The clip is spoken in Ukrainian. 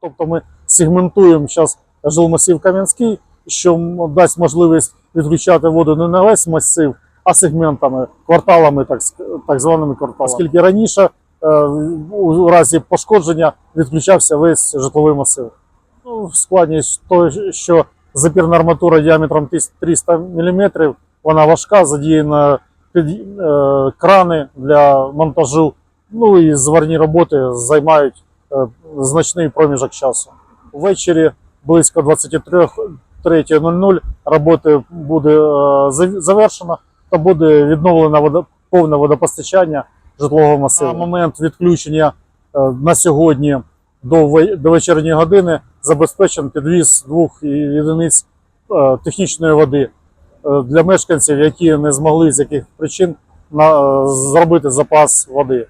Тобто ми сегментуємо зараз жилмасив Кам'янський, що дасть можливість відключати воду не на весь масив, а сегментами, кварталами, так, так званими кварталами. Оскільки раніше е, у разі пошкодження відключався весь житловий масив. Ну, складність то, що запірна арматура діаметром 300 мм, вона важка, задіяна під, е, крани для монтажу. Ну і зварні роботи займають значний проміжок часу. Ввечері близько 23.00 роботи буде е, завершено та буде відновлено водо- повне водопостачання житлового масиву. На момент відключення е, на сьогодні до, вечірньої години забезпечен підвіз двох єдиниць е, технічної води е, для мешканців, які не змогли з яких причин е, зробити запас води.